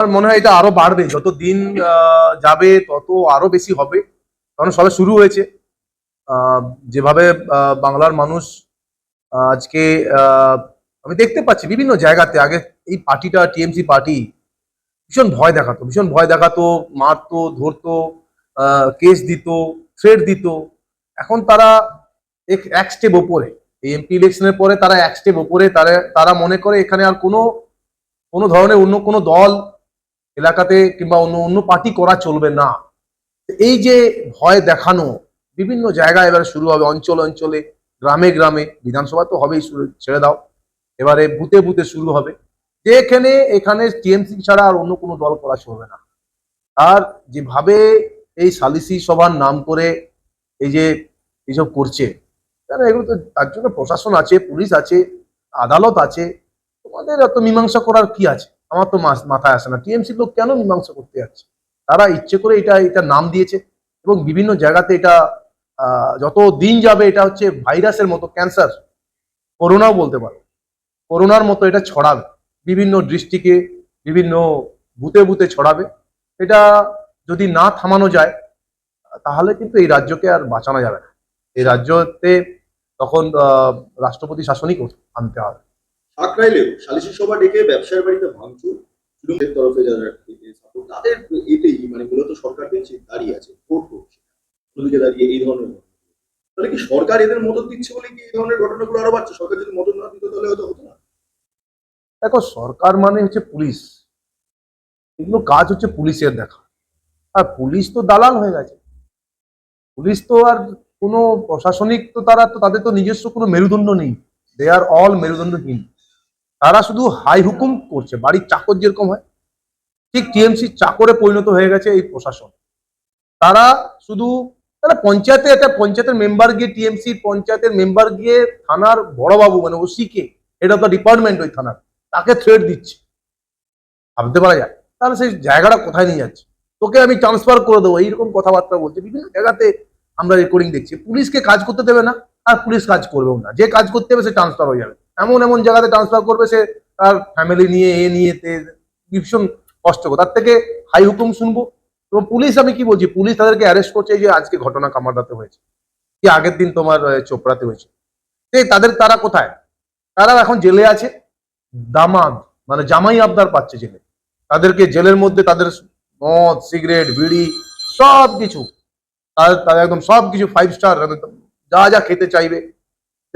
আমার মনে হয় এটা আরও বাড়বে। যত দিন যাবে, তত আরও বেশি হবে। কারণ সবে শুরু হয়েছে। যেভাবে বাংলার মানুষ আজকে আমি দেখতে পাচ্ছি বিভিন্ন জায়গাতে আগে এই পার্টিটা, টিএমসি পার্টি ভীষণ ভয় দেখাতো। ভীষণ ভয় দেখাতো, মারতো, ধরতো কেস দিত থ্রেড দিত। এখন তারা এক স্টেপ ওপরে। এই এমপি ইলেকশনের পরে তারা এক স্টেপ ওপরে। তারা তারা মনে করে এখানে আর কোনো কোনো ধরনের অন্য কোনো দল এলাকাতে কিংবা অন্য অন্য পার্টি করা চলবে না। এই যে ভয় দেখানো, বিভিন্ন জায়গায় এবারে শুরু হবে, অঞ্চল অঞ্চলে, গ্রামে গ্রামে, বিধানসভা তো হবেই ছেড়ে দাও। এবারে বুথে বুথে শুরু হবে। যে এখানে টিএমসি ছাড়া আর অন্য কোনো দল করা চলবে না। আর যেভাবে এই সালিসি সভার নাম করে এই যে এইসব করছে তারা এগুলো তো তার জন্য প্রশাসন আছে, পুলিশ আছে, আদালত আছে, তোমাদের এত মীমাংসা করার কি আছে? আমার তো মাথায় আসে না। টিএমসি লোক কেন মীমাংসা করতে যাচ্ছে? তারা ইচ্ছে করে এটা এটা নাম দিয়েছে এবং বিভিন্ন জায়গাতে এটা যত দিন যাবে এটা হচ্ছে ভাইরাসের মতো, ক্যান্সার। করোনাও বলতে পারো। করোনার মতো এটা ছড়াবে। বিভিন্ন দৃষ্টিকে, বিভিন্ন বুতে বুতে ছড়াবে। এটা যদি না থামানো যায়, তাহলে কিন্তু এই রাজ্যকে আর বাঁচানো যাবে না। এই রাজ্যতে তখন রাষ্ট্রপতি শাসনই আনতে হবে। সাকরাইলেও সালিশি সভা ডেকে ব্যবসায়ের বাড়িতে ভাঙচুর তৃণমূলের তরফে যারা support, তাদের এতেই মানে মূলত সরকার বেঞ্চে দাঁড়িয়ে আছে ভোট করছে। অন্যদিকে দাঁড়িয়ে এই ধরনের তাহলে কি সরকার এদের মদত দিচ্ছে বলে কি এই ধরনের ঘটনাগুলো আরও বাড়ছে? সরকার যদি মদত না দিত তাহলে হয়তো হতো না। দেখো সরকার মানে হচ্ছে পুলিশ। এগুলো কাজ হচ্ছে পুলিশের দেখা। আর পুলিশ তো দালাল হয়ে গেছে। পুলিশ তো আর কোনো প্রশাসনিক তো তারা তো তাদের তো নিজস্ব কোনো মেরুদণ্ড নেই। দে আর অল মেরুদণ্ডহীন। তারা শুধু হাই হুকুম করছে, বাড়ির চাকর যেরকম হয়, ঠিক টিএমসি চাকরে পরিণত হয়ে গেছে এই প্রশাসন। তারা শুধু তারা পঞ্চায়েতে একটা পঞ্চায়েতের মেম্বার গিয়ে টিএমসি পঞ্চায়েতের মেম্বার গিয়ে থানার বড়বাবু মানে ওসিকে, এটা তো ডিপার্টমেন্ট ওই থানার, তাকে থ্রেট দিচ্ছে। ভাবতে পারা যায়, তাহলে সেই জায়গাটা কোথায় নিয়ে যাচ্ছে? তোকে আমি ট্রান্সফার করে দেবো, এইরকম কথাবার্তা বলছে। বিভিন্ন জায়গাতে আমরা রেকর্ডিং দেখছি, পুলিশকে কাজ করতে দেবে না, আর পুলিশ কাজ করবেও না, যে কাজ করতে হবে সে ট্রান্সফার হয়ে যাবে। এমন এমন জায়গাতে ট্রান্সফার করবে সে তার ফ্যামিলি নিয়ে, এ নিয়ে, তে, ভীষণ কষ্টকর তার থেকে হাই হুকুম শুনব। এবং পুলিশ আমি কি বলছি? পুলিশ তাদেরকে অ্যারেস্ট করছে যে আজকে ঘটনা কামারদাতে হয়েছে। কি আগের দিন তোমার চোপড়াতে হয়েছে। তাদের তারা কোথায়? তারা এখন জেলে আছে। দামাদ মানে জামাই আবদার পাচ্ছে জেলে। তাদেরকে জেলের মধ্যে তাদের মদ, সিগারেট, বিড়ি সব কিছু তাদের তাদের একদম সব কিছু ফাইভ স্টার যা যা খেতে চাইবে।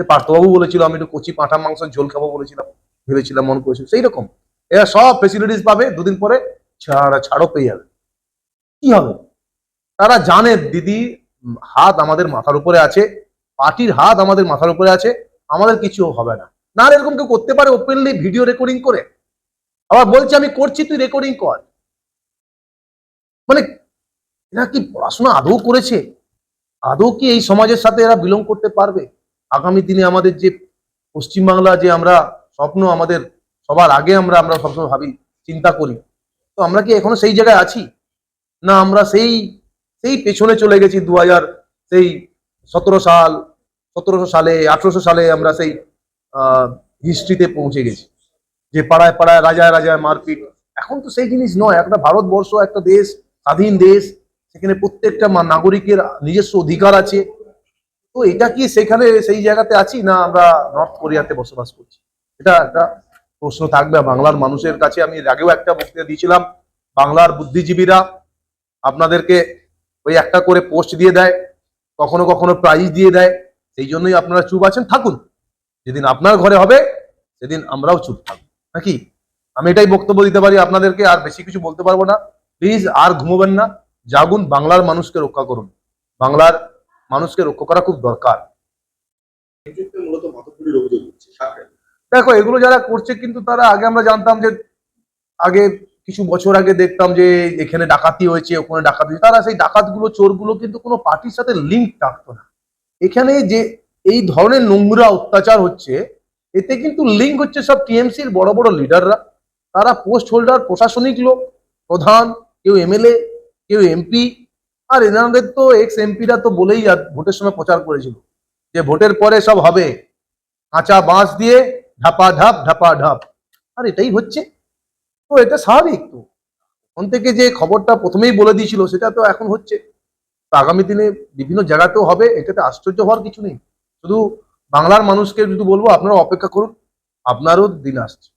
পার্থবাবু বলেছিল, আমি একটু কচি পাঁঠা মাংস, ঝোল খাব বলেছিলাম, ভেবেছিলাম, মন করেছিল। সেই রকম এরা সব ফেসিলিটিস পাবে, দুদিন পরে ছাড়া, ছাড়ও পেয়ে যাবে। কি হবে? তারা জানে, দিদি, হাত আমাদের মাথার উপরে আছে পার্টির হাত আমাদের মাথার উপরে আছে, আমাদের কিছু হবে না। না এরকম কেউ করতে পারে ওপেনলি ভিডিও রেকর্ডিং করে। আবার বলছে, আমি করছি, তুই রেকর্ডিং কর। মানে এরা কি পড়াশোনা আদৌ করেছে? আদৌ কি এই সমাজের সাথে এরা বিলং করতে পারবে? আগামী দিনে আমাদের যে পশ্চিমবাংলা যে আমরা স্বপ্ন আমাদের সবার আগে আমরা আমরা সবসময় ভাবি, চিন্তা করি। তো আমরা কি এখনও সেই জায়গায় আছি? না, আমরা সেই সেই পেছনে চলে গেছি দু হাজার সেই সতেরো সাল, সতেরোশো সালে, আঠারোশো সালে আমরা সেই হিস্ট্রিতে পৌঁছে গেছি। যে পাড়ায় পাড়ায়, রাজায় রাজায় মারপিট। এখন তো সেই জিনিস নয়। একটা ভারতবর্ষ, একটা দেশ, স্বাধীন দেশ, সেখানে প্রত্যেকটা নাগরিকের নিজস্ব অধিকার আছে। তো এটা কি সেখানে সেই জায়গাতে আছি না আমরা নর্থ কোরিয়াতে বসবাস করছি? এটা একটা প্রশ্ন থাকবে। বাংলার মানুষের কাছে আমি আগেও একটা বক্তৃতা দিয়েছিলাম। বাংলার বুদ্ধিজীবীরা আপনাদেরকে ওই একটা করে পোস্ট দিয়ে দেয়, কখনো কখনো প্রাইজ দিয়ে দেয়। সেই জন্যই আপনারা চুপ আছেন। থাকুন। যেদিন আপনার ঘরে হবে, সেদিন আমরাও চুপ থাকব। নাকি? আমি এটাই বক্তব্য দিতে পারি আপনাদেরকে, আর বেশি কিছু বলতে পারব না। প্লিজ আর ঘুমোবেন না। জাগুন, বাংলার মানুষকে রক্ষা করুন। বাংলার মানুষকে রক্ষা করা খুব দরকার। দেখো এগুলো যারা করছে কিন্তু তারা আগে আমরা জানতাম যে আগে কিছু বছর আগে দেখতাম যে এখানে ডাকাতি হয়েছে ওখানে ডাকাতি হয়েছে। তারা সেই ডাকাতগুলো চোরগুলো কিন্তু কোনো পার্টির সাথে লিঙ্ক থাকতো না। এখানে যে এই ধরনের নোংরা অত্যাচার হচ্ছে এতে কিন্তু লিঙ্ক হচ্ছে সব টিএমসির বড় বড় লিডাররা। তারা পোস্ট হোল্ডার প্রশাসনিক লোক প্রধান কেউ এমএলএ কেউ এমপি আর এনাদের তো এক্স এমপিরা তো বলেই ভোটের সময় প্রচার করেছিল যে ভোটের পরে সব হবে। কাঁচা বাঁশ দিয়ে ঢাপা ঢাপ ঢাপা ঢাপ। আর এটাই হচ্ছে। তো এটা স্বাভাবিক তো। তখন থেকে যে খবরটা প্রথমেই বলে দিয়েছিল, সেটা তো এখন হচ্ছে। তো আগামী দিনে বিভিন্ন জায়গাতেও হবে, এটাতে আশ্চর্য হওয়ার কিছু নেই। শুধু বাংলার মানুষকে যদি বলব আপনারা অপেক্ষা করুন, আপনারও দিন আসছে।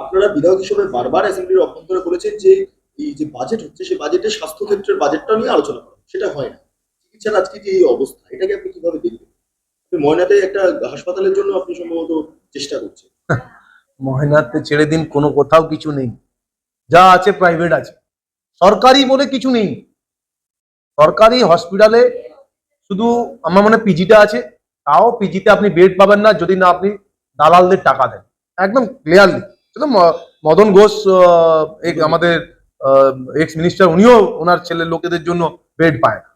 আপনারা বিধায়ক হিসেবে বারবার অ্যাসেম্বলির অভ্যন্তরে বলেছেন যে এই যে বাজেট হচ্ছে, সেই বাজেটে স্বাস্থ্য ক্ষেত্রের বাজেটটা নিয়ে আলোচনা করা। সেটা হয় না। চিকিৎসার আজকে যে এই অবস্থা, এটাকে আপনি কীভাবে দেখবেন? আপনি ময়নাতে একটা হাসপাতালের জন্য আপনি সম্ভবত চেষ্টা করছেন। মহেনাতে ছেড়ে দিন, কোনো কোথাও কিছু নেই। যা আছে প্রাইভেট আছে। সরকারি বলে কিছু নেই। সরকারি হসপিটালে শুধু আমার মনে পিজিটা আছে। তাও পিজিতে আপনি বেড পাবেন না, যদি না আপনি দালালদের টাকা দেন। একদম ক্লিয়ারলি মদন ঘোষ আমাদের এক্স মিনিস্টার উনিও ওনার ছেলের লোকেদের জন্য বেড পায় না।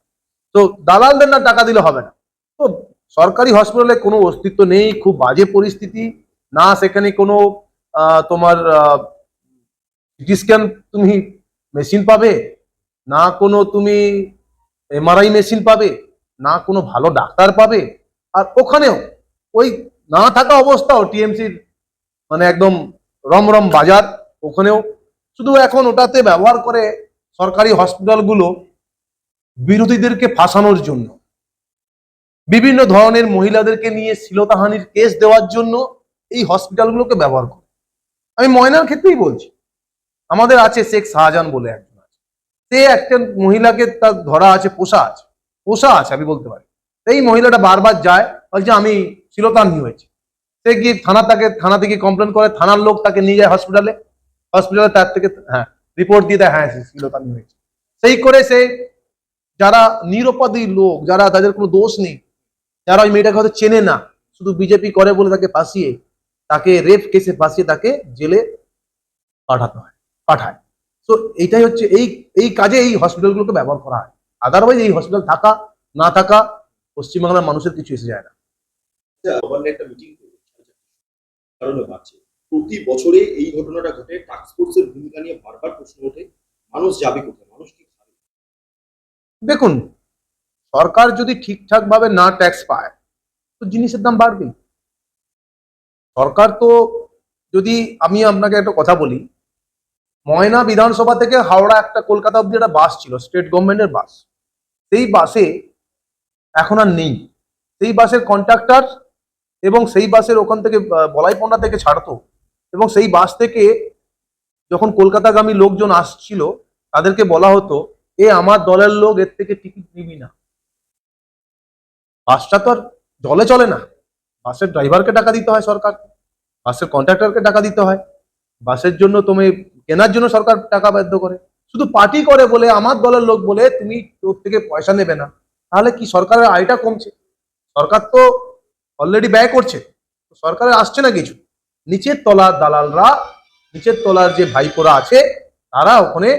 তো দালালদের না টাকা দিলে হবে না। তো সরকারি হসপিটালে কোনো অস্তিত্ব নেই, খুব বাজে পরিস্থিতি। না সেখানে কোনো তোমার সিটি স্ক্যান তুমি মেশিন পাবে, না কোনো তুমি এমআরআই মেশিন পাবে, না কোনো ভালো ডাক্তার পাবে। আর ওখানেও ওই না থাকা অবস্থাও টিএমসির মানে একদম রমরম বাজার, ওখানেও শুধু এখন ওটাতে ব্যবহার করে সরকারি হসপিটালগুলো বিরোধীদেরকে ফাঁসানোর জন্য, বিভিন্ন ধরনের মহিলাদেরকে নিয়ে শ্লীলতাহানির কেস দেওয়ার জন্য এই হসপিটালগুলোকে ব্যবহার করে। আমি ময়নার ক্ষেত্রেই বলছি, আমাদের আছে শেখ শাহজাহান বলে একজন আছে। সে একটা মহিলাকে তার ধরা আছে, পোষা আছে পোষা আছে আমি বলতে পারি। এই মহিলাটা বারবার যায়, বলছে আমি শ্লীলতাহানি হয়েছে। সে গিয়ে থানা তাকে, থানা থেকে কমপ্লেন করে, থানার লোক তাকে নিয়ে যায় হসপিটালে হসপিটালে তার থেকে হ্যাঁ রিপোর্ট দিয়ে দেয় হ্যাঁ শ্লীলতাহানি হয়েছে সেই করে সে, যারা নিরপরাধী লোক, যারা তাদের কোনো দোষ নেই, যারা ওই মেয়েটাকে হয়তো চেনে না, শুধু বিজেপি করে বলে তাকে ফাঁসিয়ে, তাকে রেপ কেসে ফাঁসিয়ে তাকে জেলে পাঠাতে হয়, পাঠায়। তো এইটাই হচ্ছে এই এই কাজে এই হসপিটালগুলোকে ব্যবহার করা হয়। আদারওয়াইজ এই হসপিটাল থাকা, না থাকা, পশ্চিমবাংলার মানুষের কিছু এসে যায় না। নবান্নে একটা মিটিং প্রতি বছরে এই ঘটনাটা ঘটে। টাস্ক ফোর্সের ভূমিকা নিয়ে বারবার প্রশ্ন ওঠে, মানুষ যাবে কোথায়? মানুষ কি খাবে? দেখুন, সরকার যদি ঠিকঠাক ভাবে না ট্যাক্স পায়, তো জিনিসের দাম বাড়বে সরকার তো যদি আমি আপনাকে একটা কথা বলি, ময়না বিধানসভা থেকে হাওড়া একটা কলকাতা অব্দি একটা বাস ছিল স্টেট গভর্নমেন্টের বাস সেই বাসে এখন আর নেই। সেই বাসের কন্ট্রাক্টর এবং সেই বাসের ওখান থেকে বলাইপন্ডা থেকে ছাড়তো। এবং সেই বাস থেকে যখন কলকাতাগামী লোকজন আসছিল, তাদেরকে বলা হতো, এ আমার দলের লোক, এর থেকে টিকিট নিবি না। বাসটা তো আর জলে চলে না। বাসের ড্রাইভারকে টাকা দিতে হয় সরকার, বাসের কন্ট্রাক্টরকে টাকা দিতে হয়। বাসের জন্য তুমি, কেনার জন্য সরকার টাকা বাধ্য করে। শুধু পার্টি করে বলে, আমার দলের লোক বলে তুমি তোর থেকে পয়সা নেবে না। তাহলে কি সরকারের আয়টা কমছে? সরকার তো অলরেডি ব্যয় করছে। সরকারের আসছে না কিছু। নিচের তলার দালালরা, নিচের তলার যে ভাইপোরা আছে, তারা ওখানে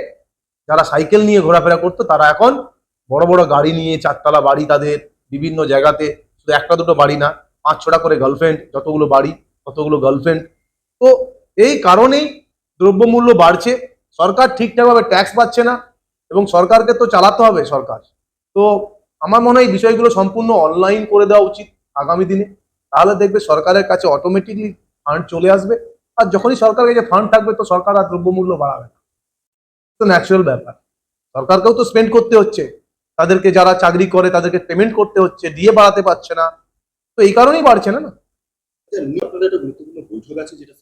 যারা সাইকেল নিয়ে ঘোরাফেরা করতো, তারা এখন বড় বড় গাড়ি নিয়ে, চারতলা বাড়ি তাদের, বিভিন্ন জায়গাতে। শুধু একটা দুটো বাড়ি না, পাঁচ ছটা করে গার্লফ্রেন্ড যতগুলো বাড়ি, ততগুলো গার্লফ্রেন্ড তো এই কারণেই দ্রব্যমূল্য বাড়ছে। সরকার ঠিকঠাকভাবে ট্যাক্স পাচ্ছে না এবং সরকারকে তো চালাতে হবে সরকার। তো আমার মনে হয় এই বিষয়গুলো সম্পূর্ণ অনলাইন করে দেওয়া উচিত আগামী দিনে। তাহলে দেখবে সরকারের কাছে অটোমেটিকলি ফান্ড চলে আসবে। আর যখনই সরকারের কাছে ফান্ড থাকবে তো সরকার আর দ্রব্যমূল্য বাড়াবে না। তো ন্যাচারাল ব্যাপার। সরকারকেও তো স্পেন্ড করতে হচ্ছে। তাদেরকে যারা চাকরি করে তাদেরকে পেমেন্ট করতে হচ্ছে দিয়ে বাড়াতে পারছে না। তো এই কারণেই বাড়ছে না না? আচ্ছা, আপনাদের একটা গুরুত্বপূর্ণ বৈঠক আছে যেটা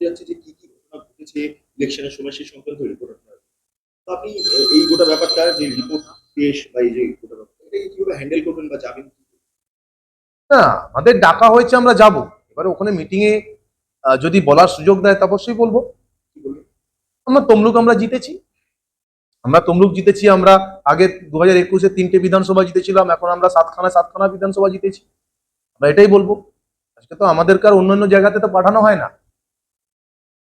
যাচ্ছে যে কি কি ঘটনা ঘটেছে ইলেকশনের সময় সেই সংক্রান্ত রিপোর্ট আপনারা তো আপনি এই গোটা ব্যাপারটা যে রিপোর্ট পেশ বা এই যে গোটা ব্যাপারটা এটাকে কীভাবে হ্যান্ডেল করবেন বা যাবেন না আমাদের ডাকা হয়েছে আমরা যাব। এবারে ওখানে মিটিং এ যদি বলার সুযোগ দেয় অবশ্যই বলব। আমরা তমলুক আমরা জিতেছি। আমরা তমলুক জিতেছি, আমরা আগে দু হাজার একুশে তিনটে বিধানসভা জিতেছিলাম, এখন আমরা সাতখানা সাতখানা বিধানসভা জিতেছি। আমরা এটাই বলব। আজকে তো আমাদেরকে আর অন্যান্য জায়গাতে তো পাঠানো হয় না।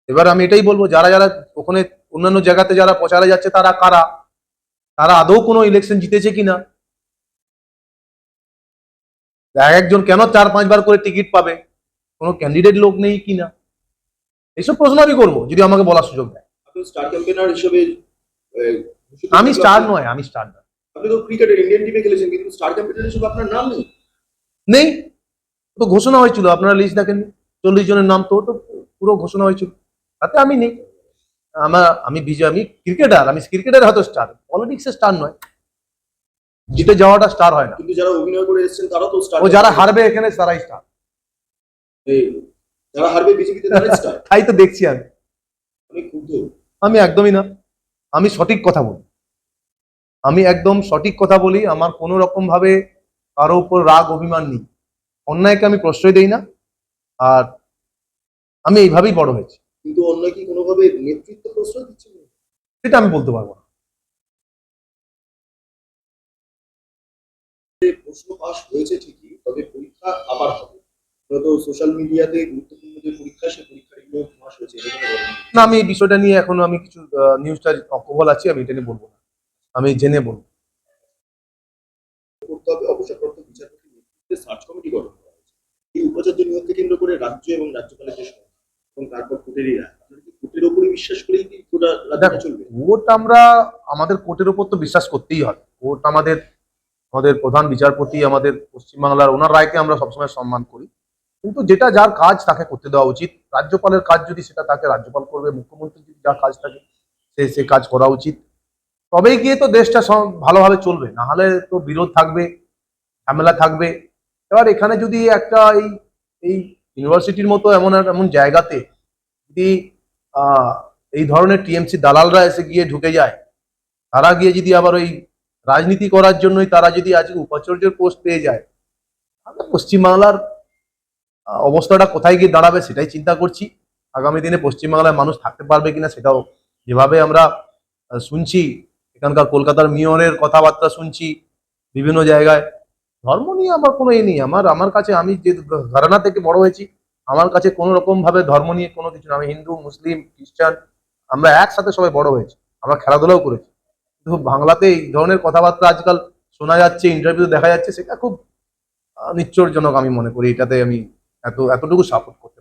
এবার আমি এটাই বলব, যারা যারা ওখানে অন্যান্য জায়গাতে যারা প্রচারে যাচ্ছে, তারা কারা? তারা আদৌ কোনো ইলেকশন জিতেছে কিনা? এক একজন কেন চার, পাঁচবার করে টিকিট পাবে? কোনো ক্যান্ডিডেট লোক নেই কিনা? এইসব প্রশ্ন আমি করব যদি আমাকে বলার সুযোগ দেয়। স্টার ক্যাম্পেনার হিসেবে আমি স্টার নয় আমি স্টার নয়। আপনি তো ক্রিকেটের ইন্ডিয়ান টিমে খেলেছেন কিন্তু স্টার ক্যাম্পেনার হিসেবে আপনার নাম নেই। নেই। তো ঘোষণা হয়েছিল আপনারা লিস্ট দেখেননি। চল্লিশ জনের নাম তো তো পুরো ঘোষণা হয়েছিল। তাতে আমি নেই। আমার আমি বিজয় আমি ক্রিকেটার আমি ক্রিকেটার হয়তো স্টার পলিটিক্সের স্টার নয়। জিতে যাওয়াটা স্টার হয় না। কিন্তু যারা অভিনয় করে এসেছেন তারা তো স্টার ও যারা হারবে এখানে তারাই স্টার যারা হারবে বিজেপিতে তাই তো দেখছি আমি। আমি ক্ষুব্ধ। আমি একদমই না। আমি সঠিক কথা বলি। আমি একদম সঠিক কথা বলি আমার কোনো রকম ভাবে কারও উপর রাগ অভিমান নেই। অন্যায়কে আমি প্রশ্রয় দেই না আর আমি এইভাবেই বড় হয়েছি। কিন্তু অন্য কি কোনোভাবে নেতৃত্ব প্রশ্রয় দিচ্ছে? সেটা আমি বলতে পারব না। প্রশ্ন পাস হয়েছে ঠিকই তবে পরীক্ষা আবার হবে। তো সোশ্যাল মিডিয়াতে গুরুত্বপূর্ণ যে পরীক্ষা সেই পরীক্ষার এগুলো হয়েছে। না? আমি এই বিষয়টা নিয়ে এখনও আমি কিছু নিউজটা অকবল আছি আমি এটা নিয়ে বলব না। আমি জেনে বলব। করতে হবে অবসরপ্রাপ্ত বিচারপতি নেতৃত্বে সার্চ কমিটি গঠন করা হয়েছে। এই উপাচার্য নিয়োগকে কেন্দ্র করে রাজ্য এবং রাজ্যপালের যে এবং তারপর কোর্টেরই রায়। কোর্টের ওপরই বিশ্বাস করেই কি রাজ্যটা চলবে? কোর্ট আমরা আমাদের কোর্টের উপর তো বিশ্বাস করতেই হবে কোর্ট আমাদের আমাদের প্রধান বিচারপতি আমাদের পশ্চিমবাংলার ওনার রায়কে আমরা সবসময় সম্মান করি। কিন্তু যেটা যার কাজ তাকে করতে দেওয়া উচিত। রাজ্যপালের কাজ যদি সেটা তাকে রাজ্যপাল করবে, মুখ্যমন্ত্রী যদি যা কাজ থাকে সে সে কাজ করা উচিত। তবেই গিয়ে তো দেশটা ভালোভাবে চলবে, না হলে তো বিরোধ থাকবে, ঝামেলা থাকবে। এবার এখানে যদি একটা এই এই ইউনিভার্সিটির মতো এমন এমন জায়গাতে যদি এই ধরনের টিএমসি দালালরা এসে গিয়ে ঢুকে যায়, তারা গিয়ে যদি আবার ওই রাজনীতি করার জন্যই তারা যদি আজকে উপাচার্যের পোস্ট পেয়ে যায়, তাহলে পশ্চিমবাংলার অবস্থাটা কোথায় গিয়ে দাঁড়াবে সেটাই চিন্তা করছি। আগামী দিনে পশ্চিমবাংলার মানুষ থাকতে পারবে কিনা সেটাও যেভাবে আমরা শুনছি এখানকার কলকাতার মেয়রের কথাবার্তা শুনছি বিভিন্ন জায়গায়। ধর্ম নিয়ে আমার কোনো এ নেই। আমার আমার কাছে আমি যে ঘরানা থেকে বড় হয়েছি আমার কাছে কোনো রকম ভাবে ধর্ম নিয়ে কোনো কিছু না। আমি হিন্দু মুসলিম খ্রিস্টান আমরা একসাথে সবাই বড় হয়েছি। আমরা খেলাধুলাও করেছি। কিন্তু বাংলাতে এই ধরনের কথাবার্তা আজকাল শোনা যাচ্ছে ইন্টারভিউ দেখা যাচ্ছে সেটা খুব আহ, নিচ্চরজনক আমি মনে করি। এটাতে আমি এত এতটুকু সাপোর্ট করি